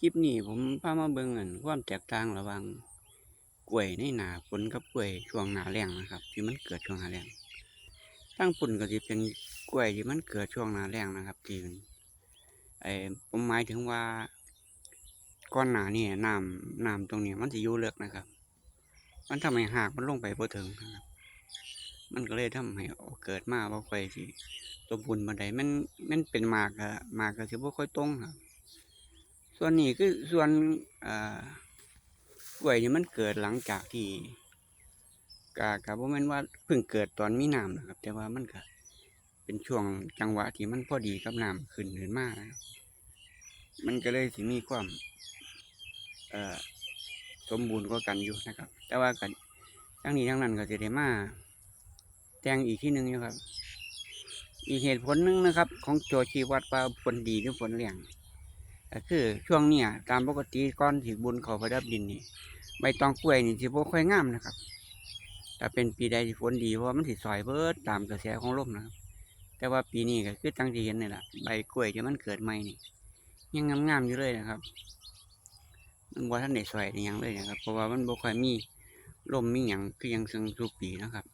คลิปนี้ผมพามาเบิ่งอันความแตกต่างระหว่างกล้วยในหนาฝนกับกล้วยช่วงหนาแล้งนะครับ ที่มันเกิดช่วงหนาแล้งตั้งปุ่นก็สิเป็นกล้วยที่มันเกิดช่วงหนาแล้งนะครับที่มันไอ้ผมหมายถึงว่าก่อนหน้านี้น้ำน้ำตรงนี้มันสิอยู่เลึกนะครับ มันทำให้หากมันลงไปบ่ถึงนะครับ มันก็เลยทำให้เกิดมาบ่ค่อยสิสมบูรณ์ปานใดมันมันเป็นหมากก็หมากก็สิบ่ค่อยตรงครับ ส่วนนี้คือส่วนอ่ากล้วยนี่มันเกิดหลังจากที่กะกะบ่แม่นว่าเพิ่งเกิดตอนมีน้ำนะครับ แต่ว่ามันก็เป็นช่วงจังหวะที่มันพอดีกับน้ำขึ้นขึ้นมานะครับมันก็เลยสิมีความสมบูรณ์กว่ากันอยู่นะครับ แต่ว่ากันทั้งนี้ทั้งนั้นก็จะได้มาแต่งอีกที่หนึ่งอยู่ครับ อีกเหตุผลหนึ่งนะครับ ของโจชีวัดว่าผลดีหรือผลเลี่ยง ก็คือช่วงเนี้ยตามปกติก้อนถิบุญเขาประดับดินนี่ใบตองกล้วยนี่สิบ่ค่อยงามนะครับแต่เป็นปีใดที่ฝนดีเพราะมันสิซอยเบิดตามกระแสของลมนะครับ แต่ว่าปีนี้ก็คือตั้งที่เห็นนี่แหละใบกล้วยที่มันเกิดใหม่นี่ ยังงามๆอยู่เลยนะครับมันบ่ทันได้ซอยได้หยังเลยนะครับ เพราะว่ามันบ่ค่อยมีลมมีหยังคือยังซึ่งทุกปีนะครับ